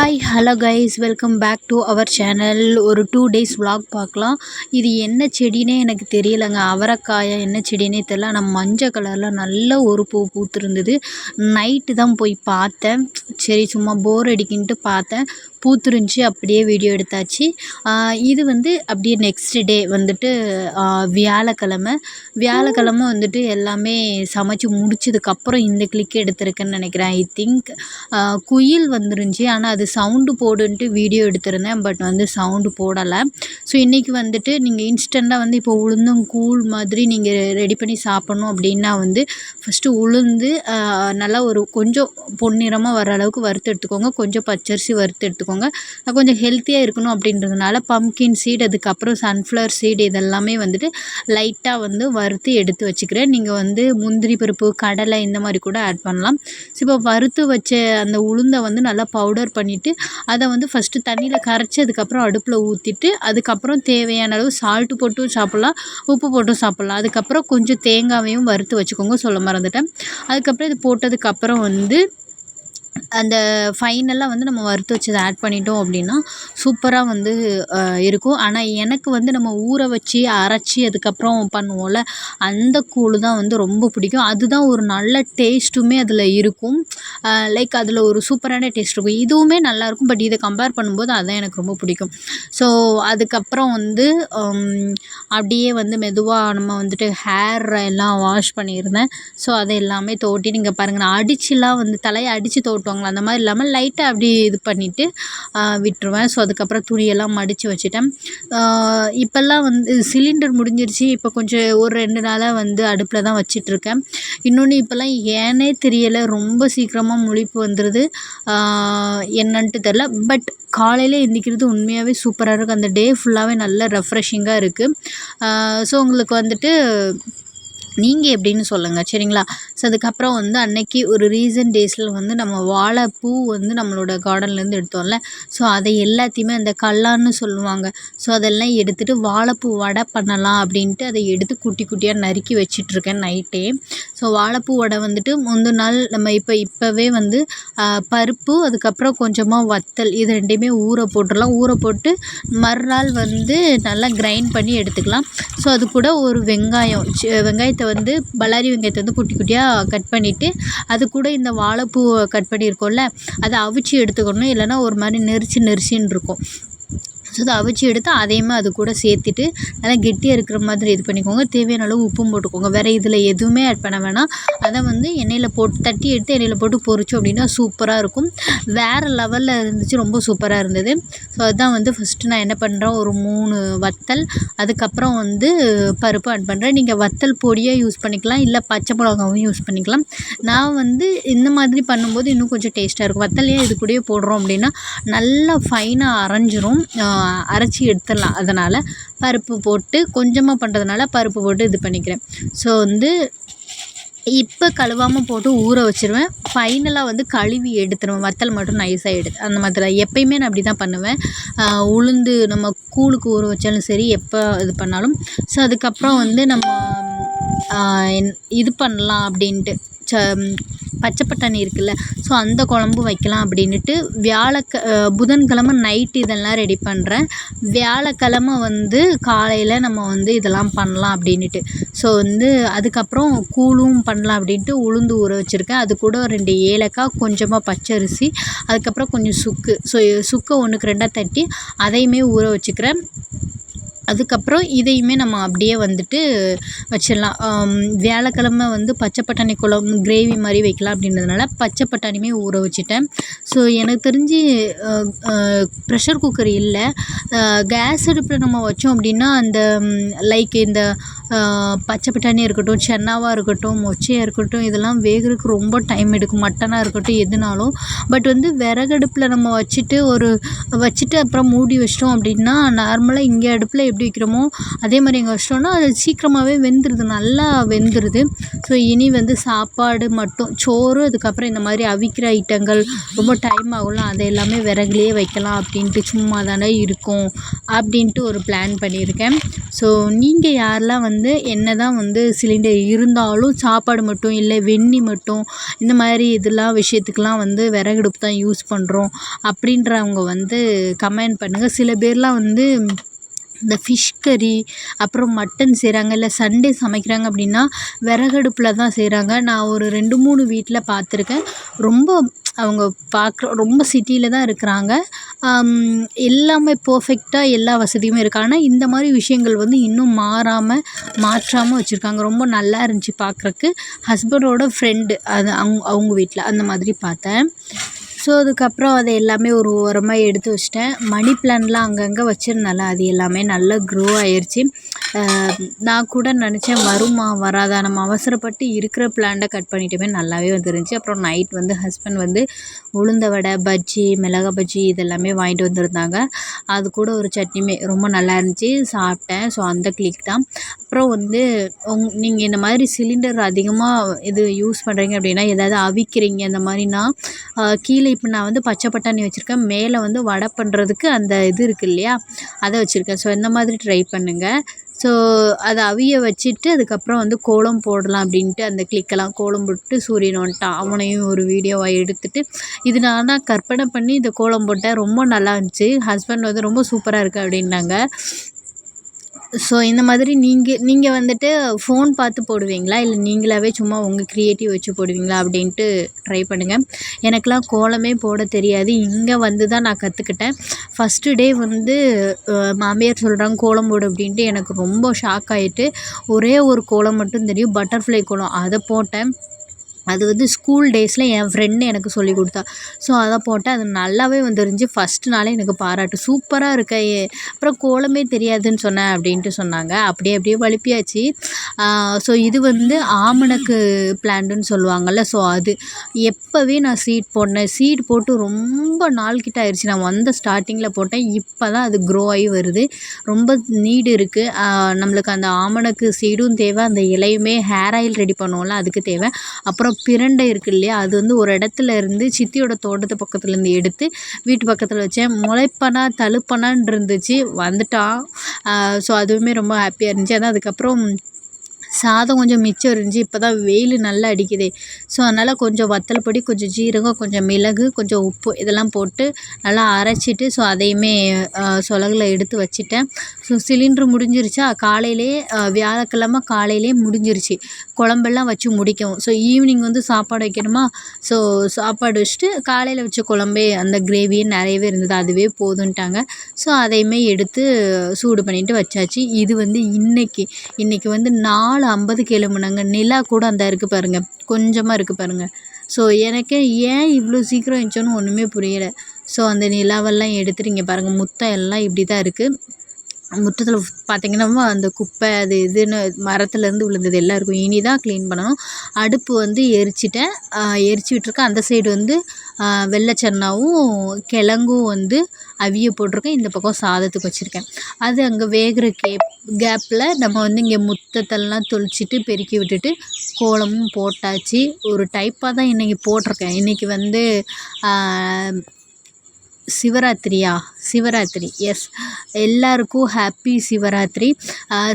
Hi hello guys welcome back to our channel ஒரு two days vlog பார்க்கலாம். இது என்ன செடினே எனக்கு தெரியலைங்க. அவரைக்காயா என்ன செடினே தெரியல. ஆனால் மஞ்சள் கலரில் நல்ல ஒரு பூ பூத்துருந்தது. நைட்டு தான் போய் பார்த்தேன். சரி சும்மா போர் அடிக்கின்ட்டு பார்த்தேன். பூத்துருந்துச்சி அப்படியே வீடியோ எடுத்தாச்சு. இது வந்து அப்படியே நெக்ஸ்ட் டே வந்துட்டு வியாழக்கிழமை. வியாழக்கிழமை வந்துட்டு எல்லாமே சமைச்சு முடிச்சதுக்கப்புறம் இந்த கிளிக் எடுத்திருக்கேன்னு நினைக்கிறேன் ஐ திங்க் குயில் வந்துருந்துச்சி. ஆனால் அது சவுண்டு போடுன்ட்டு வீடியோ எடுத்திருந்தேன் பட் வந்து சவுண்டு போடலை. ஸோ இன்றைக்கி வந்துட்டு நீங்கள் இன்ஸ்டண்ட்டாக வந்து இப்போ உளுந்தும் கூழ் மாதிரி நீங்கள் ரெடி பண்ணி சாப்பிட்ணும் அப்படின்னா வந்து ஃபஸ்ட்டு உளுந்து நல்லா ஒரு கொஞ்சம் பொன்னிறமாக வர அளவுக்கு வறுத்து எடுத்துக்கோங்க. கொஞ்சம் பச்சரிசி வறுத்து எடுத்துக்கோங்க. அது கொஞ்சம் ஹெல்த்தியாக இருக்கணும் அப்படின்றதுனால பம்கின் சீட் அதுக்கப்புறம் சன்ஃப்ளவர் சீட் இதெல்லாமே வந்துட்டு லைட்டாக வந்து வறுத்து எடுத்து வச்சுக்கிறேன். நீங்கள் வந்து முந்திரி பருப்பு கடலை இந்த மாதிரி கூட ஆட் பண்ணலாம். ஸோ இப்போ வறுத்து வச்ச அந்த உளுந்தை வந்து நல்லா பவுடர் பண்ணிவிட்டு அதை வந்து ஃபஸ்ட்டு தண்ணியில் கரைச்சி அதுக்கப்புறம் அடுப்பில் ஊற்றிட்டு அதுக்கப்புறம் தேவையான அளவு சால்ட்டு போட்டும் சாப்பிட்லாம் உப்பு போட்டும் சாப்பிட்லாம். அதுக்கப்புறம் கொஞ்சம் தேங்காவையும் வறுத்து வச்சுக்கோங்க சொல்ல மறந்துட்டேன். அதுக்கப்புறம் இது போட்டதுக்கப்புறம் வந்து அந்த ஃபைனலாக வந்து நம்ம வறுத்து வச்சதை ஆட் பண்ணிட்டோம் அப்படின்னா சூப்பராக வந்து இருக்கும். ஆனால் எனக்கு வந்து நம்ம ஊற வச்சு அரைச்சி அதுக்கப்புறம் பண்ணுவோம்ல அந்த கூழ் தான் வந்து ரொம்ப பிடிக்கும். அதுதான் ஒரு நல்ல டேஸ்ட்டுமே அதில் இருக்கும். லைக் அதில் ஒரு சூப்பரான டேஸ்ட் இருக்கும். இதுவுமே நல்லாயிருக்கும் பட் இதை கம்பேர் பண்ணும்போது அதான் எனக்கு ரொம்ப பிடிக்கும். ஸோ அதுக்கப்புறம் வந்து அப்படியே வந்து மெதுவாக நம்ம வந்துட்டு ஹேர் எல்லாம் வாஷ் பண்ணியிருந்தேன். ஸோ அதை எல்லாமே தோட்டி நீங்கள் பாருங்கள் நான் அடிச்சுலாம் வந்து தலையை அடித்து ஓட்டுவாங்களா அந்த மாதிரி இல்லாமல் லைட்டாக அப்படி இது பண்ணிவிட்டு விட்டுருவேன். ஸோ அதுக்கப்புறம் துணியெல்லாம் மடித்து வச்சுட்டேன். இப்போல்லாம் வந்து சிலிண்டர் முடிஞ்சிருச்சு. இப்போ கொஞ்சம் ஒரு ரெண்டு நாளாக வந்து அடுப்பில் தான் வச்சிட்ருக்கேன் இன்னொன்று இப்போல்லாம் ஏனே தெரியலை. ரொம்ப சீக்கிரமாக முழிப்பு வந்துடுது என்னன்ட்டு தெரில பட் காலையில் எந்திக்கிறது உண்மையாகவே சூப்பராக இருக்குது அந்த டே ஃபுல்லாகவே நல்ல ரெஃப்ரெஷிங்காக இருக்குது ஸோ உங்களுக்கு வந்துட்டு நீங்கள் எப்படின்னு சொல்லுங்கள் சரிங்களா? ஸோ அதுக்கப்புறம் வந்து அன்னைக்கு ஒரு ரீசன்ட் டேஸில் வந்து நம்ம வாழைப்பூ வந்து நம்மளோட கார்டன்லேருந்து எடுத்தோம்ல. ஸோ அதை எல்லாத்தையுமே அந்த கல்லான்னு சொல்லுவாங்க. ஸோ அதெல்லாம் எடுத்துகிட்டு வாழைப்பூ வடை பண்ணலாம் அப்படின்ட்டு அதை எடுத்து குட்டி குட்டியாக நறுக்கி வச்சிட்ருக்கேன் நைட்டே. ஸோ வாழைப்பூ வடை வந்துட்டு முந்தின நாள் நம்ம இப்போ இப்போவே வந்து பருப்பு அதுக்கப்புறம் கொஞ்சமாக வத்தல் இது ரெண்டையுமே ஊற போட்டுடலாம். ஊற போட்டு மறுநாள் வந்து நல்லா கிரைண்ட் பண்ணி எடுத்துக்கலாம். ஸோ அது கூட ஒரு வெங்காயம் வெங்காயத்தை வந்து பல்லாரி வெங்காயத்தை வந்து குட்டி குட்டியாக கட் பண்ணிவிட்டு அது கூட இந்த வாழைப்பூவை கட் பண்ணியிருக்கோம்ல அதை அவிச்சு எடுத்துக்கணும். இல்லைன்னா ஒரு மாதிரி நெரிச்சு நெரிச்சின்னு இருக்கும். ஸோ அதை அவிச்சு எடுத்து அதையுமே அது கூட சேர்த்துட்டு நல்லா கெட்டியாக இருக்கிற மாதிரி இது பண்ணிக்கோங்க. தேவையான அளவு உப்பும் போட்டுக்கோங்க. வேறு இதில் எதுவுமே ஆட் பண்ண வேணாம். அதை வந்து எண்ணெயில் போட்டு தட்டி எடுத்து எண்ணெயில் போட்டு பொரிச்சோம் அப்படின்னா சூப்பராக இருக்கும். வேறு லெவலில் இருந்துச்சு ரொம்ப சூப்பராக இருந்தது. ஸோ அதுதான் வந்து ஃபஸ்ட்டு நான் என்ன பண்ணுறேன் ஒரு மூணு வத்தல் அதுக்கப்புறம் வந்து பருப்பு ஆட் பண்ணுறேன் நீங்கள் வத்தல் பொடியாக யூஸ் பண்ணிக்கலாம் இல்லை பச்சை மிளகாவும் யூஸ் பண்ணிக்கலாம். நான் வந்து இந்த மாதிரி பண்ணும்போது இன்னும் கொஞ்சம் டேஸ்ட்டாக இருக்கும். வத்தலையே இது கூடயே போடுறோம் அப்படின்னா நல்லா ஃபைனாக அரைஞ்சிரும். அரைச்சி எடுத்துடலாம். அதனால் பருப்பு போட்டு கொஞ்சமாக பண்ணுறதுனால பருப்பு போட்டு இது பண்ணிக்கிறேன். ஸோ வந்து இப்போ கழுவாமல் போட்டு ஊற வச்சிருவேன். ஃபைனலாக வந்து கழுவி எடுத்துருவேன். வத்தல் மட்டும் நைஸாக எடுத்து அந்த மாதிரி தான். எப்பயுமே நான் அப்படி தான் பண்ணுவேன் உளுந்து நம்ம கூழுக்கு ஊற வச்சாலும் சரி எப்போ இது பண்ணாலும். ஸோ அதுக்கப்புறம் வந்து நம்ம என்- இது பண்ணலாம் அப்படின்ட்டு. ச பச்சை பட்டாணி இருக்குல்ல ஸோ அந்த குழம்பு வைக்கலாம் அப்படின்ட்டு வியாழக்க புதன்கிழம புதன்கிழமை நைட்டு இதெல்லாம் ரெடி பண்ணுறேன் வியாழக்கிழமை வந்து காலையில் நம்ம வந்து இதெல்லாம் பண்ணலாம் அப்படின்ட்டு ஸோ வந்து அதுக்கப்புறம் கூழும் பண்ணலாம் அப்படின்ட்டு உளுந்து ஊற வச்சுருக்கேன். அது கூட ரெண்டு ஏலக்காய் கொஞ்சமாக பச்சரிசி அதுக்கப்புறம் கொஞ்சம் சுக்கு. ஸோ சுக்கை ஒன்றுக்கு ரெண்டாக தட்டி அதையுமே ஊற வச்சுக்கிறேன். அதுக்கப்புறம் இதையுமே நம்ம அப்படியே வந்துட்டு வச்சிடலாம். ஆம், வியாழக்கிழமை வந்து பச்சை பட்டாணி குழம்பு கிரேவி மாதிரி வைக்கலாம் அப்படின்றதுனால பச்சை பட்டாணியுமே ஊற வச்சுட்டேன். ஸோ எனக்கு தெரிஞ்சு ப்ரெஷர் குக்கர் இல்லை. கேஸ் அடுப்பில் நம்ம வச்சோம் அப்படின்னா அந்த லைக் இந்த பச்சை பட்டாணியாக இருக்கட்டும் சென்னாவாக இருக்கட்டும் மொச்சையாக இருக்கட்டும் இதெல்லாம் வேகிறதுக்கு ரொம்ப டைம் எடுக்கும். மட்டனாக இருக்கட்டும் எதுனாலும். பட் வந்து விறகடுப்பில் நம்ம வச்சுட்டு ஒரு வச்சுட்டு அப்புறம் மூடி வச்சிட்டோம் அப்படின்னா நார்மலாக இங்கே அடுப்பில் எப்படி எப்படி வைக்கிறோமோ அதே மாதிரி எங்கள் வச்சிட்டோன்னா அது சீக்கிரமாகவே வெந்துடுது நல்லா வெந்துடுது ஸோ இனி வந்து சாப்பாடு மட்டும் சோறு அதுக்கப்புறம் இந்த மாதிரி அவிக்கிற ஐட்டங்கள் ரொம்ப டைம் ஆகும்ல அதை எல்லாமே விறகுலேயே வைக்கலாம் அப்படின்ட்டு சும்மா தானே இருக்கும் அப்படின்ட்டு ஒரு பிளான் பண்ணியிருக்கேன். ஸோ நீங்கள் யாரெல்லாம் வந்து என்ன தான் வந்து சிலிண்டர் இருந்தாலும் சாப்பாடு மட்டும் இல்லை வெந்நி மட்டும் இந்த மாதிரி இதெல்லாம் விஷயத்துக்கெலாம் வந்து விறகடுப்பு தான் யூஸ் பண்ணுறோம் அப்படின்றவங்க வந்து கமெண்ட் பண்ணுங்கள் சில பேர்லாம் வந்து இந்த ஃபிஷ் கறி அப்புறம் மட்டன் செய்கிறாங்க இல்லை சண்டே சமைக்கிறாங்க அப்படின்னா விறகடுப்பில் தான் செய்கிறாங்க நான் ஒரு ரெண்டு மூணு வீட்டில் பார்த்துருக்கேன் ரொம்ப அவங்க பார்க்குற ரொம்ப சிட்டியில் தான் இருக்கிறாங்க. எல்லாமே பர்ஃபெக்டாக எல்லா வசதியுமே இருக்குது ஆனால் இந்த மாதிரி விஷயங்கள் வந்து இன்னும் மாறாமல் மாற்றாமல் வச்சுருக்காங்க. ரொம்ப நல்லா இருந்துச்சு பார்க்குறக்கு ஹஸ்பண்டோட ஃப்ரெண்டு அது அவங்க அவங்க வீட்டில் அந்த மாதிரி பார்த்தேன். ஸோ அதுக்கப்புறம் அதை எல்லாமே ஒரு ஓரமாக எடுத்து வச்சிட்டேன். மணி பிளான்லாம் அங்கங்கே வச்சுருந்தால அது எல்லாமே நல்லா க்ரோ ஆயிடுச்சு நான் கூட நினச்சேன் வருமா வராதா? நம்ம அவசரப்பட்டு இருக்கிற பிளான்ட்டை கட் பண்ணிட்டோமே நல்லாவே வந்துருந்துச்சு. அப்புறம் நைட் வந்து ஹஸ்பண்ட் வந்து உளுந்த வடை பஜ்ஜி மிளகா பஜ்ஜி இதெல்லாமே வாங்கிட்டு வந்திருந்தாங்க. அது கூட ஒரு சட்னிமே ரொம்ப நல்லா இருந்துச்சு. சாப்பிட்டேன். ஸோ அந்த கிளிக் தான். அப்புறம் வந்து உங் நீங்கள் இந்த மாதிரி சிலிண்டர் அதிகமாக இது யூஸ் பண்ணுறீங்க அப்படின்னா ஏதாவது அவிக்கிறீங்க இந்த மாதிரினா கீழே இப்போ நான் வந்து பச்சை பட்டாணி வச்சுருக்கேன். மேலே வந்து வடை பண்ணுறதுக்கு அந்த இது இருக்குது இல்லையா? அதை வச்சுருக்கேன். ஸோ இந்த மாதிரி ட்ரை பண்ணுங்கள் ஸோ அதை அவிய வச்சுட்டு அதுக்கப்புறம் வந்து கோலம் போடலாம் அப்படின்ட்டு அந்த கிளிக்கெல்லாம் கோலம் போட்டு சூரியன் வந்துட்டான். அவனையும் ஒரு வீடியோவாக எடுத்துட்டு இது நான் கற்பனை பண்ணி இந்த கோலம் போட்டேன். ரொம்ப நல்லா இருந்துச்சு. ஹஸ்பண்ட் வந்து ரொம்ப சூப்பராக இருக்குது அப்படின்னாங்க. ஸோ இந்த மாதிரி நீங்கள் நீங்கள் வந்துட்டு ஃபோன் பார்த்து போடுவீங்களா? இல்லை நீங்களாகவே சும்மா உங்கள் க்ரியேட்டிவ் வச்சு போடுவீங்களா? அப்படின்ட்டு ட்ரை பண்ணுங்கள் எனக்கெலாம் கோலமே போட தெரியாது. இங்கே வந்து தான் நான் கற்றுக்கிட்டேன் ஃபஸ்ட்டு டே வந்து மாமியார் சொல்கிறாங்க கோலம் போடு அப்படின்ட்டு எனக்கு ரொம்ப ஷாக் ஆகிட்டு ஒரே ஒரு கோலம் மட்டும் தெரியும். பட்டர்ஃப்ளை கோலம். அதை போட்டேன். அது வந்து ஸ்கூல் டேஸில் என் ஃப்ரெண்டு எனக்கு சொல்லி கொடுத்தா. ஸோ அதை போட்டேன். அது நல்லாவே வந்துருந்துச்சு. ஃபஸ்ட்டு நாளே எனக்கு பாராட்டு. சூப்பராக இருக்க. அப்புறம் கோலமே தெரியாதுன்னு சொன்னேன் அப்படின்ட்டு சொன்னாங்க. அப்படியே அப்படியே வழுப்பியாச்சு. ஸோ இது வந்து ஆமணக்கு பிளான்ட்டுன்னு சொல்லுவாங்கள்ல ஸோ அது எப்போவே நான் சீட் போட்டேன் சீட் போட்டு ரொம்ப நாள் கிட்ட ஆயிடுச்சு நான் வந்த ஸ்டார்டிங்கில் போட்டேன். இப்போ தான் அது க்ரோ ஆகி வருது. ரொம்ப நீடு இருக்குது நம்மளுக்கு அந்த ஆமணக்கு சீடும் தேவை. அந்த இலையுமே ஹேர் ஆயில் ரெடி பண்ணுவோம்ல அதுக்கு தேவை. அப்புறம் பிரண்டை இருக்குது இல்லையா? அது வந்து ஒரு இடத்துல இருந்து சித்தியோட தோட்டத்து பக்கத்துலேருந்து எடுத்து வீட்டு பக்கத்தில் வச்சேன். முளைப்பனா தழுப்பனான் இருந்துச்சு. வந்துட்டான். ஸோ அதுவுமே ரொம்ப ஹாப்பியாக இருந்துச்சு. அதான் அதுக்கப்புறம் சாதம் கொஞ்சம் மிச்சம் இருந்துச்சு இப்போ தான் வெயில் நல்லா அடிக்குதே. ஸோ அதனால் கொஞ்சம் வத்தல் பொடி கொஞ்சம் ஜீரகம் கொஞ்சம் மிளகு கொஞ்சம் உப்பு இதெல்லாம் போட்டு நல்லா அரைச்சிட்டு ஸோ அதையுமே சொலகில் எடுத்து வச்சுட்டேன். ஸோ சிலிண்ட்ரு முடிஞ்சிருச்சா? காலையிலே வியாழக்கிழமை காலையிலே முடிஞ்சிருச்சு. குழம்பெல்லாம் வச்சு முடிக்கும். ஸோ ஈவினிங் வந்து சாப்பாடு வைக்கணுமா? ஸோ சாப்பாடு வச்சுட்டு காலையில் வச்ச குழம்பே அந்த கிரேவியே நிறையவே இருந்தது அதுவே போதுன்ட்டாங்க ஸோ அதையுமே எடுத்து சூடு பண்ணிவிட்டு வச்சாச்சு. இது வந்து இன்றைக்கி இன்றைக்கி வந்து நாலு நாலு ஐம்பதுக்கு எழும்புனாங்க நிலா கூட அந்த இருக்குது பாருங்கள் கொஞ்சமாக இருக்குது பாருங்கள் ஸோ எனக்கே ஏன் இவ்வளோ சீக்கிரம் இருந்துச்சோன்னு ஒன்றுமே புரியலை. ஸோ அந்த நிலாவெல்லாம் எடுத்துட்டு இங்கே பாருங்கள் முத்தம் எல்லாம் இப்படி தான் இருக்குது முற்றத்தில் பார்த்திங்கன்னா அந்த குப்பை அது இதுன்னு மரத்துலேருந்து விழுந்தது எல்லாம் இருக்கும் இனி தான் க்ளீன் பண்ணணும். அடுப்பு வந்து எரிச்சிட்டேன். எரிச்சு விட்டுருக்கேன். அந்த சைடு வந்து வெள்ளை சன்னாவும் கிழங்கும் வந்து அவிய போட்டிருக்கேன். இந்த பக்கம் சாதத்துக்கு வச்சுருக்கேன். அது அங்கே வேகிற கேப் கேப்பில் நம்ம வந்து இங்கே முத்தத்தெல்லாம் தொளிச்சிட்டு பெருக்கி விட்டுட்டு கோலமும் போட்டாச்சு. ஒரு டைப்பாக தான் இன்றைக்கி போட்டிருக்கேன். இன்றைக்கி வந்து சிவராத்திரியா? சிவராத்திரி. எஸ் எல்லாருக்கும் ஹாப்பி சிவராத்திரி.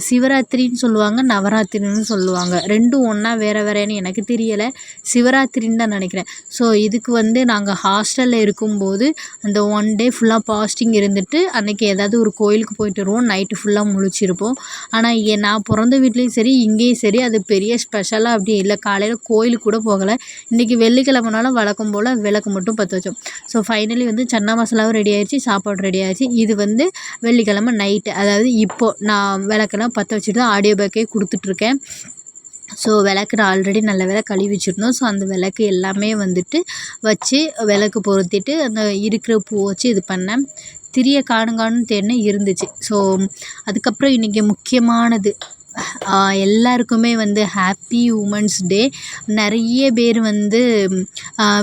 சிவராத்திரின்னு சொல்லுவாங்க நவராத்திரின்னு சொல்லுவாங்க. ரெண்டும் ஒன்றா வேறு வேறேன்னு எனக்கு தெரியலை. சிவராத்திரின்னு தான் நினைக்கிறேன். ஸோ இதுக்கு வந்து நாங்கள் ஹாஸ்டலில் இருக்கும்போது அந்த ஒன் டே ஃபுல்லாக பாஸ்டிங் இருந்துட்டு அன்றைக்கி ஏதாவது ஒரு கோயிலுக்கு போயிட்டு வருவோம். நைட்டு ஃபுல்லாக முழிச்சிருப்போம். ஆனால் ஏ நான் பிறந்த வீட்லேயும் சரி இங்கேயும் சரி அது பெரிய ஸ்பெஷலாக அப்படி இல்லை. காலையில் கோயிலுக்கு கூட போகலை. இன்றைக்கி வெள்ளிக்கிழமனாலும் வழக்கம் போல் விளக்கு மட்டும் பற்ற வச்சோம். ஸோ ஃபைனலி வந்து சன்னா மசாலாவும் ரெடி ஆயிடுச்சு சாப்பாடு ரெடி ஆச்சு. இது வந்து வெள்ளிக்கிழம நைட்டு அதாவது இப்போது நான் விளக்கெல்லாம் பற்ற வச்சுட்டு தான் ஆடியோ பேக்கே கொடுத்துட்ருக்கேன். ஸோ விளக்கு நான் ஆல்ரெடி நல்ல வேலை கழுவி வச்சுருந்தோம் ஸோ அந்த விளக்கு எல்லாமே வந்துட்டு வச்சு விளக்கு பொருத்திட்டு அந்த இருக்கிற பூ வச்சு இது பண்ணேன். திரிய காணும் காணும்னு தேடினேன் இருந்துச்சு. ஸோ அதுக்கப்புறம் இன்றைக்கி முக்கியமானது எல்லாருக்குமே வந்து ஹாப்பி உமன்ஸ் டே நிறைய பேர் வந்து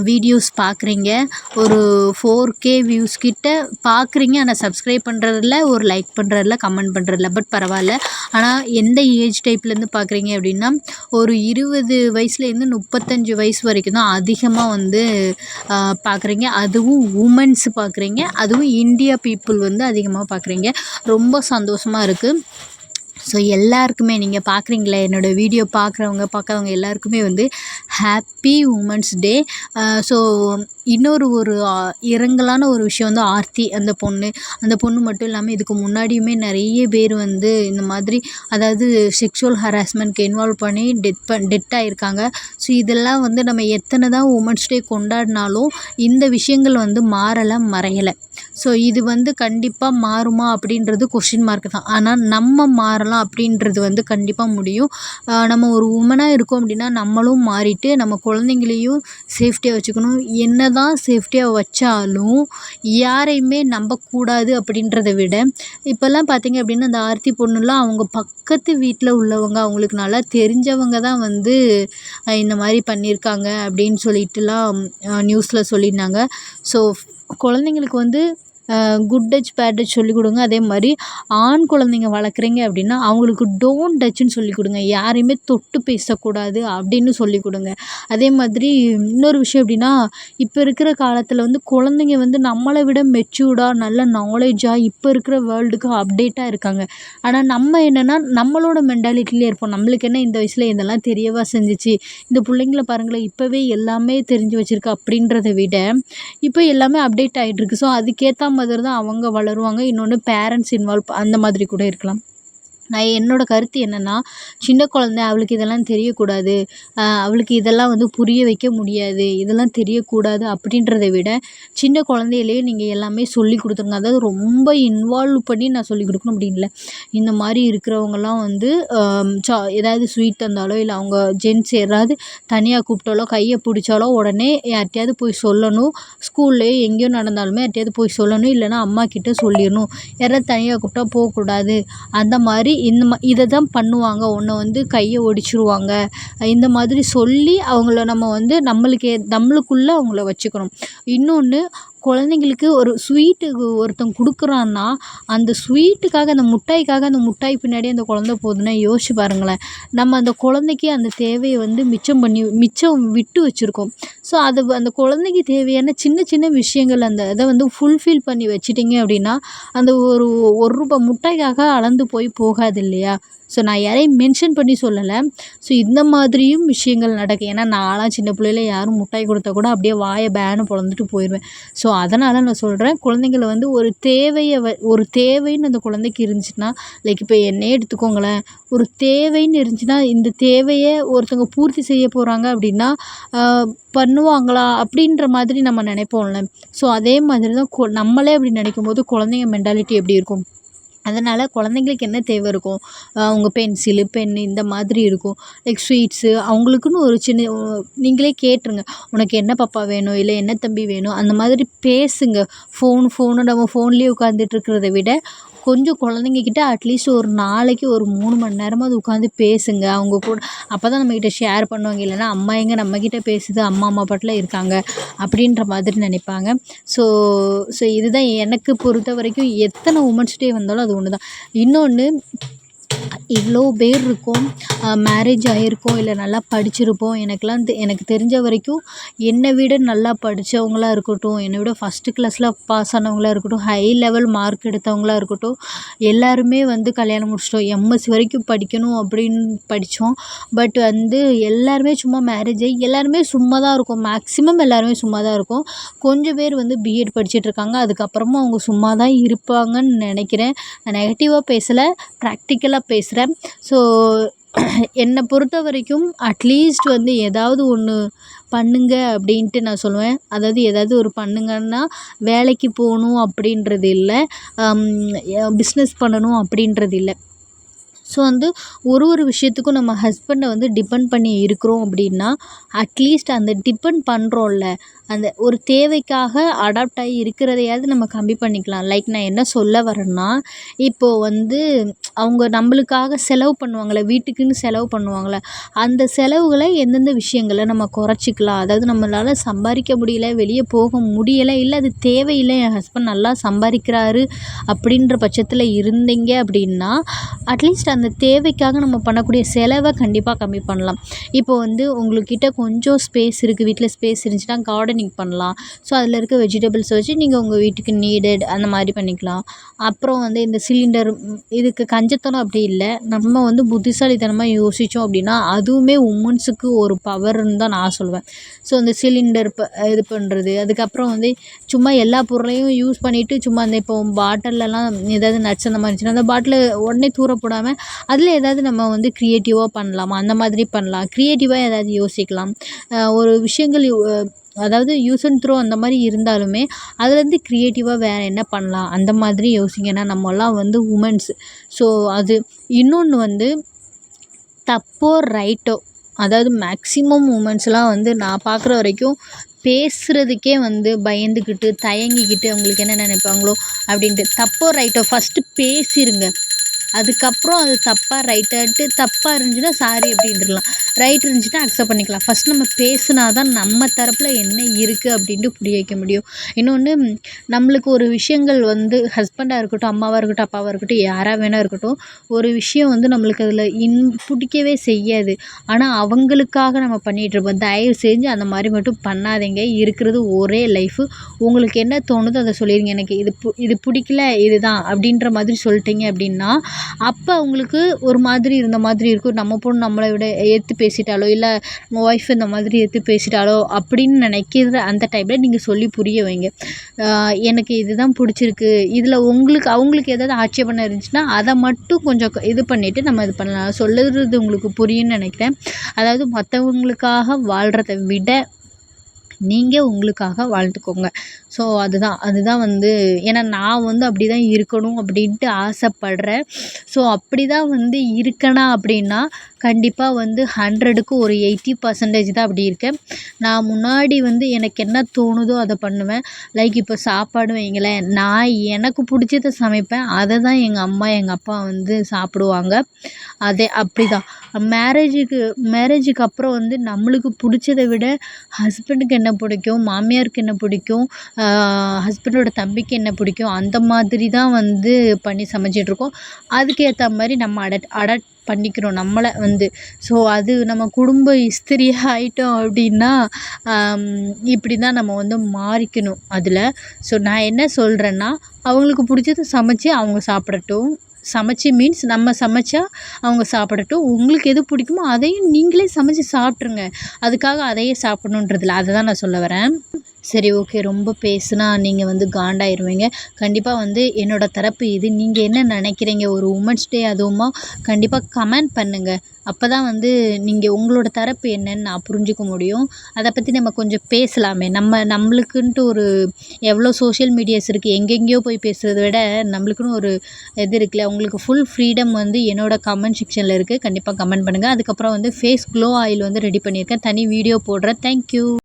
வீடியோஸ் பார்க்குறீங்க ஒரு ஃபோர் கே வியூஸ் கிட்ட பார்க்குறீங்க ஆனால் சப்ஸ்கிரைப் பண்ணுறதில்ல ஒரு லைக் பண்ணுறதில்ல கமெண்ட் பண்ணுறதில்ல பட் பரவாயில்ல. ஆனால் எந்த ஏஜ் டைப்லேருந்து பார்க்குறீங்க அப்படின்னா ஒரு இருபது வயசுலேருந்து முப்பத்தஞ்சு வயசு வரைக்கும் தான் அதிகமாக வந்து பார்க்குறீங்க அதுவும் உமன்ஸ் பார்க்குறீங்க அதுவும் இந்தியா பீப்புள் வந்து அதிகமாக பார்க்குறீங்க ரொம்ப சந்தோஷமாக இருக்குது ஸோ எல்லாருக்குமே நீங்கள் பார்க்குறீங்களே என்னோடய வீடியோ பார்க்குறவங்க பார்க்காதவங்க எல்லாருக்குமே வந்து ஹாப்பி உமன்ஸ் டே ஸோ இன்னொரு ஒரு இரங்கலான ஒரு விஷயம் வந்து ஆர்த்தி அந்த பொண்ணு. அந்த பொண்ணு மட்டும் இல்லாமல் இதுக்கு முன்னாடியுமே நிறைய பேர் வந்து இந்த மாதிரி அதாவது செக்ஷுவல் ஹராஸ்மெண்ட்க்கு இன்வால்வ் பண்ணி டெத் பண் டெத் ஆகிருக்காங்க ஸோ இதெல்லாம் வந்து நம்ம எத்தனை தான் உமன்ஸ் டே கொண்டாடினாலும் இந்த விஷயங்கள் வந்து மாறலை மறையலை. ஸோ இது வந்து கண்டிப்பாக மாறுமா அப்படின்றது கொஷின் மார்க் தான். ஆனால் நம்ம மாறலாம் அப்படின்றது வந்து கண்டிப்பாக முடியும். நம்ம ஒரு உமனாக இருக்கோம் அப்படின்னா நம்மளும் மாறிட்டு நம்ம குழந்தைங்களையும் சேஃப்டியாக வச்சுக்கணும். என்ன தான் சேஃப்டியாக வச்சாலும் யாரையுமே நம்பக்கூடாது அப்படின்றத விட இப்போல்லாம் பார்த்தீங்க அப்படின்னா அந்த ஆர்த்தி பொண்ணுலாம் அவங்க பக்கத்து வீட்டில் உள்ளவங்க அவங்களுக்கு நல்லா தெரிஞ்சவங்க தான் வந்து இந்த மாதிரி பண்ணியிருக்காங்க அப்படின்னு சொல்லிட்டுலாம் நியூஸில் சொல்லியிருந்தாங்க. ஸோ குழந்தைங்களுக்கு வந்து குட் டச் பேட் டச் சொல்லிக் கொடுங்க. அதே மாதிரி ஆண் குழந்தைங்க வளர்க்குறீங்க அப்படின்னா அவங்களுக்கு டோன்ட் டச்சுன்னு சொல்லிக் கொடுங்க. யாரையுமே தொட்டு பேசக்கூடாது அப்படின்னு சொல்லிக் கொடுங்க. அதே மாதிரி இன்னொரு விஷயம் எப்படின்னா இப்போ இருக்கிற காலத்தில் வந்து குழந்தைங்க வந்து நம்மளை விட மெச்சூர்டாக நல்ல நாலேஜாக இப்போ இருக்கிற வேர்ல்டுக்கு அப்டேட்டாக இருக்காங்க. ஆனால் நம்ம என்னென்னா நம்மளோட மென்டாலிட்டிலே இருப்போம். நம்மளுக்கு என்ன இந்த வயசில் இதெல்லாம் தெரியவா செஞ்சிச்சு? இந்த பிள்ளைங்கள பாருங்களேன் இப்போவே எல்லாமே தெரிஞ்சு வச்சுருக்கு அப்படின்றத விட இப்போ எல்லாமே அப்டேட் ஆகிட்டுருக்கு ஸோ அதுக்கேற்ற மாதிரி தான் அவங்க வளருவாங்க. இன்னொன்று பேரண்ட்ஸ் இன்வால்வ் அந்த மாதிரி கூட இருக்கலாம். நான் என்னோடய கருத்து என்னென்னா சின்ன குழந்த அவளுக்கு இதெல்லாம் தெரியக்கூடாது. அவளுக்கு இதெல்லாம் வந்து புரிய வைக்க முடியாது. இதெல்லாம் தெரியக்கூடாது அப்படின்றத விட சின்ன குழந்தையிலேயே நீங்கள் எல்லாமே சொல்லி கொடுத்துருங்க. அதாவது ரொம்ப இன்வால்வ் பண்ணி நான் சொல்லிக் கொடுக்கணும் அப்படின்னு இல்லை இந்த மாதிரி இருக்கிறவங்கலாம் வந்து சா ஏதாவது ஸ்வீட் தந்தாலோ இல்லை அவங்க ஜென்ட்ஸ் யாராவது தனியாக கூப்பிட்டாலோ கையை பிடிச்சாலோ உடனே யார்கிட்டையாவது போய் சொல்லணும். ஸ்கூல்லையோ எங்கேயோ நடந்தாலுமே யார்கிட்டையாவது போய் சொல்லணும். இல்லைன்னா அம்மா கிட்ட சொல்லிடணும். யாராவது தனியாக கூப்பிட்டா போகக்கூடாது. அந்த மாதிரி இந்த மா இதை தான் பண்ணுவாங்க. உன்னை வந்து கையை ஒடிச்சிருவாங்க. இந்த மாதிரி சொல்லி அவங்கள நம்ம வந்து நம்மளுக்கு நம்மளுக்குள்ளே அவங்கள வச்சுக்கணும். இன்னொன்று குழந்தைங்களுக்கு ஒரு ஸ்வீட்டு ஒருத்தன் கொடுக்குறான்னா அந்த ஸ்வீட்டுக்காக அந்த மிட்டாய்க்காக அந்த மிட்டாய் பின்னாடி அந்த குழந்த போகுதுன்னா யோசிச்சு பாருங்களேன். நம்ம அந்த குழந்தைக்கு அந்த தேவையை வந்து மிச்சம் பண்ணி மிச்சம் விட்டு வச்சுருக்கோம். ஸோ அது அந்த குழந்தைக்கு தேவையான சின்ன சின்ன விஷயங்கள் அந்த இதை வந்து ஃபுல்ஃபில் பண்ணி வச்சுட்டிங்க அப்படின்னா அந்த ஒரு ஒரு ரூபாய் மிட்டாய்க்காக அளந்து போய் போகாது இல்லையா? ஸோ நான் யாரையும் மென்ஷன் பண்ணி சொல்லலை. ஸோ இந்த மாதிரியும் விஷயங்கள் நடக்கும். ஏன்னா நான்லாம் சின்ன பிள்ளையில யாரும் மிட்டாய் கொடுத்தா கூட அப்படியே வாயை பேனு பிறந்துட்டு போயிடுவேன் ஸோ அதனால் நான் சொல்கிறேன் குழந்தைங்கள வந்து ஒரு தேவையை வ ஒரு தேவைன்னு அந்த குழந்தைக்கு இருந்துச்சுன்னா லைக் இப்போ என்னையே எடுத்துக்கோங்களேன் ஒரு தேவைன்னு இருந்துச்சுன்னா இந்த தேவையை ஒருத்தவங்க பூர்த்தி செய்ய போகிறாங்க அப்படின்னா பண்ணுவாங்களா அப்படின்ற மாதிரி நம்ம நினைப்போம்ல. ஸோ அதே மாதிரி தான் கொ நம்மளே அப்படி நினைக்கும் போது குழந்தைங்க மென்டாலிட்டி எப்படி இருக்கும்? அதனால் குழந்தைங்களுக்கு என்ன தேவை இருக்கும்? அவங்க பென்சிலு பென்னு இந்த மாதிரி இருக்கும். லைக் ஸ்வீட்ஸு அவங்களுக்குன்னு ஒரு சின்ன நீங்களே கேட்டுருங்க. உனக்கு என்ன பாப்பா வேணும்? இல்லை என்ன தம்பி வேணும்? அந்த மாதிரி பேசுங்க. ஃபோன் ஃபோனு நம்ம ஃபோன்லேயே உட்காந்துட்டு இருக்கிறத விட கொஞ்சம் குழந்தைங்கக்கிட்ட அட்லீஸ்ட் ஒரு நாளைக்கு ஒரு மூணு மணி நேரமாவது உட்காந்து பேசுங்க. அவங்க கூட அப்போ தான் நம்மக்கிட்ட ஷேர் பண்ணுவாங்க. இல்லைன்னா அம்மா எங்கே நம்மக்கிட்ட பேசுது அம்மா அம்மா பாட்டில் இருக்காங்க அப்படின்ற மாதிரி நினைப்பாங்க. ஸோ ஸோ இதுதான் எனக்கு பொறுத்த வரைக்கும் எத்தனை உமன்ஸ் டே வந்தாலும் அது ஒன்று தான் இன்னொன்று இவ்வளோ பேர் இருக்கோம் மேரேஜ் ஆகிருக்கோம் இல்லை நல்லா படிச்சிருப்போம். எனக்கெலாம் தெ எனக்கு தெரிஞ்ச வரைக்கும் என்னை விட நல்லா படித்தவங்களா இருக்கட்டும் என்னை விட ஃபஸ்ட்டு கிளாஸில் பாஸ் ஆனவங்களா இருக்கட்டும் ஹை லெவல் மார்க் எடுத்தவங்களா இருக்கட்டும் எல்லாருமே வந்து கல்யாணம் முடிச்சிட்டோம். எம்எஸ்சி வரைக்கும் படிக்கணும் அப்படின்னு படித்தோம் பட் வந்து எல்லாருமே சும்மா மேரேஜ் ஆகி எல்லாருமே சும்மா தான் இருக்கும். மேக்ஸிமம் எல்லாருமே சும்மா தான் இருக்கும். கொஞ்சம் பேர் வந்து பிஎட் படிச்சிட்ருக்காங்க அதுக்கப்புறமும் அவங்க சும்மா தான் இருப்பாங்கன்னு நினைக்கிறேன். நான் நெகட்டிவாக பேசலை ப்ராக்டிக்கலாக பேசுகிறேன் ஸோ என்னை பொறுத்த வரைக்கும் அட்லீஸ்ட் வந்து ஏதாவது ஒன்று பண்ணுங்க அப்படின்ட்டு நான் சொல்லுவேன். அதாவது ஏதாவது ஒரு பண்ணுங்கன்னா வேலைக்கு போகணும் அப்படின்றது இல்லை. பிஸ்னஸ் பண்ணணும் அப்படின்றது இல்லை. ஸோ வந்து ஒரு ஒரு விஷயத்துக்கும் நம்ம ஹஸ்பண்டை வந்து டிபெண்ட் பண்ணி இருக்கிறோம் அப்படின்னா அட்லீஸ்ட் அந்த டிபெண்ட் பண்ணுறோம்ல அந்த ஒரு தேவைக்காக அடாப்ட் ஆகி இருக்கிறதையாவது நம்ம கம்மி பண்ணிக்கலாம். லைக் நான் என்ன சொல்ல வரேன்னா இப்போது வந்து அவங்க நம்மளுக்காக செலவு பண்ணுவாங்கள்ல வீட்டுக்குன்னு செலவு பண்ணுவாங்கள்ல அந்த செலவுகளை எந்தெந்த விஷயங்களை நம்ம குறைச்சிக்கலாம்? அதாவது நம்மளால் சம்பாதிக்க முடியல வெளியே போக முடியலை இல்லை அது தேவையில்லை என் ஹஸ்பண்ட் நல்லா சம்பாதிக்கிறாரு அப்படின்ற பட்சத்தில் இருந்தீங்க அப்படின்னா அட்லீஸ்ட் அந்த தேவைக்காக நம்ம பண்ணக்கூடிய செலவை கண்டிப்பாக கம்மி பண்ணலாம். இப்போ வந்து உங்கள்கிட்ட கொஞ்சம் ஸ்பேஸ் இருக்குது வீட்டில் ஸ்பேஸ் இருந்துச்சுன்னா கார்டனிங் பண்ணலாம். ஸோ அதில் இருக்க வெஜிடபிள்ஸை வச்சு நீங்கள் உங்கள் வீட்டுக்கு நீடட் அந்த மாதிரி பண்ணிக்கலாம். அப்புறம் வந்து இந்த சிலிண்டர் இதுக்கு கஞ்சத்தனம் அப்படி இல்லை. நம்ம வந்து புத்திசாலித்தனமாக யோசித்தோம் அப்படின்னா அதுவுமே உமன்ஸுக்கு ஒரு பவர்னு தான் நான் சொல்லுவேன். ஸோ இந்த சிலிண்டர் இப்போ இது பண்ணுறது அதுக்கப்புறம் வந்து சும்மா எல்லா பொருளையும் யூஸ் பண்ணிவிட்டு சும்மா அந்த இப்போ பாட்டிலெலாம் ஏதாவது நட்ஸ் அந்த மாதிரி இருந்துச்சுன்னா அந்த பாட்டில் உடனே தூர போடாமல் அதில் ஏதாவது நம்ம வந்து க்ரியேட்டிவாக பண்ணலாமா? அந்த மாதிரி பண்ணலாம். க்ரியேட்டிவாக ஏதாவது யோசிக்கலாம். ஒரு விஷயங்கள் அதாவது யூஸ் அண்ட் த்ரோ அந்த மாதிரி இருந்தாலுமே அதுலேருந்து க்ரியேட்டிவாக வேறு என்ன பண்ணலாம்? அந்த மாதிரி யோசிங்க. ஏன்னா நம்மலாம் வந்து உமன்ஸு ஸோ அது இன்னொன்று வந்து தப்போ ரைட்டோ அதாவது மேக்ஸிமம் உமன்ஸ்லாம் வந்து நான் பார்க்குற வரைக்கும் பேசுகிறதுக்கே வந்து பயந்துக்கிட்டு தயங்கிக்கிட்டு அவங்களுக்கு என்ன நினைப்பாங்களோ அப்படின்ட்டு தப்போ ரைட்டோ ஃபஸ்ட்டு பேசிடுங்க அதுக்கப்புறம் அது தப்பாக ரைட்டாகிட்டு தப்பாக இருந்துச்சுன்னா சாரி அப்படின்றலாம் ரைட் இருந்துச்சுன்னா அக்செப்ட் பண்ணிக்கலாம். ஃபஸ்ட் நம்ம பேசினா தான் நம்ம தரப்பில் என்ன இருக்குது அப்படின்ட்டு புரிய வைக்க முடியும். இன்னொன்று நம்மளுக்கு ஒரு விஷயங்கள் வந்து ஹஸ்பண்டாக இருக்கட்டும் அம்மாவாக இருக்கட்டும் அப்பாவாக இருக்கட்டும் யாராக வேணா இருக்கட்டும் ஒரு விஷயம் வந்து நம்மளுக்கு அதில் இன் பிடிக்கவே செய்யாது. ஆனால் அவங்களுக்காக நம்ம பண்ணிகிட்ருப்போம் தயவு செஞ்சு அந்த மாதிரி மட்டும் பண்ணாதீங்க. இருக்கிறது ஒரே லைஃபு உங்களுக்கு என்ன தோணுதோ அதை சொல்லிடுங்க எனக்கு. இது பு இது பிடிக்கல இதுதான் அப்படின்ற மாதிரி சொல்லிட்டீங்க அப்படின்னா அப்போ அவங்களுக்கு ஒரு மாதிரி இருந்த மாதிரி இருக்கும். நம்ம பொண்ணு நம்மளை விட ஏற்று பேசிட்டாலோ இல்லை நம்ம ஒய்ஃப் இந்த மாதிரி ஏற்று பேசிட்டாலோ அப்படின்னு நினைக்கிற அந்த டைமில் நீங்கள் சொல்லி புரிய வைங்க. எனக்கு இதுதான் பிடிச்சிருக்கு. இதில் உங்களுக்கு அவங்களுக்கு ஏதாவது ஆட்சேபணம் இருந்துச்சுன்னா அதை மட்டும் கொஞ்சம் இது பண்ணிவிட்டு நம்ம இது பண்ணலாம். சொல்லுறது உங்களுக்கு புரியும்னு நினைக்கிறேன். அதாவது மற்றவங்களுக்காக வாழ்கிறத விட நீங்கள் உங்களுக்காக வாழ்ந்துக்கோங்க. ஸோ அதுதான் அதுதான் வந்து ஏன்னா நான் வந்து அப்படி தான் இருக்கணும் அப்படின்ட்டு ஆசைப்பட்றேன். ஸோ அப்படி தான் வந்து இருக்கேனா அப்படின்னா கண்டிப்பாக வந்து ஹண்ட்ரடுக்கு ஒரு எயிட்டி பர்சன்டேஜ் தான் அப்படி இருக்கேன் நான் முன்னாடி வந்து எனக்கு என்ன தோணுதோ அதை பண்ணுவேன். லைக் இப்போ சாப்பாடு வைங்களேன் நான் எனக்கு பிடிச்சத சமைப்பேன். அதை தான் எங்கள் அம்மா எங்கள் அப்பா வந்து சாப்பிடுவாங்க. அதே அப்படி தான் மேரேஜுக்கு மேரேஜுக்கு அப்புறம் வந்து நம்மளுக்கு பிடிச்சத விட ஹஸ்பண்டுக்கு என்ன பிடிக்கும்? மாமியாருக்கு என்ன பிடிக்கும்? ஹஸ்பண்டோட தம்பிக்கு என்ன பிடிக்கும்? அந்த மாதிரி தான் வந்து பண்ணி சமைச்சிட்ருக்கோம் அதுக்கேற்ற மாதிரி நம்ம அடட் அடட் பண்ணிக்கிறோம் நம்மளை வந்து. ஸோ அது நம்ம குடும்ப இஸ்திரி ஆகிட்டோம் அப்படின்னா இப்படி தான் நம்ம வந்து மாறிக்கணும் அதில். ஸோ நான் என்ன சொல்கிறேன்னா அவங்களுக்கு பிடிச்சத சமைச்சு அவங்க சாப்பிடட்டும். சமைச்சி மீன்ஸ் நம்ம சமைச்சா அவங்க சாப்பிடட்டும். உங்களுக்கு எது பிடிக்குமோ அதையும் நீங்களே சமைச்சி சாப்பிட்ருங்க அதுக்காக அதையே சாப்பிடணுன்றதில்ல அதை தான் நான் சொல்ல வரேன். சரி ஓகே ரொம்ப பேசுனா நீங்கள் வந்து காண்டாயிருவீங்க. கண்டிப்பாக வந்து என்னோடய தரப்பு இது. நீங்கள் என்ன நினைக்கிறீங்க? ஒரு உமன்ஸ் டே அதுவுமா? கண்டிப்பாக கமெண்ட் பண்ணுங்கள் அப்போ தான் வந்து நீங்கள் உங்களோட தரப்பு என்னன்னு நான் புரிஞ்சுக்க முடியும். அதை பற்றி நம்ம கொஞ்சம் பேசலாமே. நம்ம நம்மளுக்குன்ட்டு ஒரு எவ்வளோ சோஷியல் மீடியாஸ் இருக்குது எங்கெங்கேயோ போய் பேசுகிறத விட நம்மளுக்குன்னு ஒரு இது இருக்குல்ல உங்களுக்கு ஃபுல் ஃப்ரீடம் வந்து என்னோடய கமெண்ட் செக்ஷனில் இருக்குது கண்டிப்பாக கமெண்ட் பண்ணுங்கள் அதுக்கப்புறம் வந்து ஃபேஸ் க்ளோ ஆயில் வந்து ரெடி பண்ணியிருக்கேன். தனி வீடியோ போடுறேன். தேங்க்யூ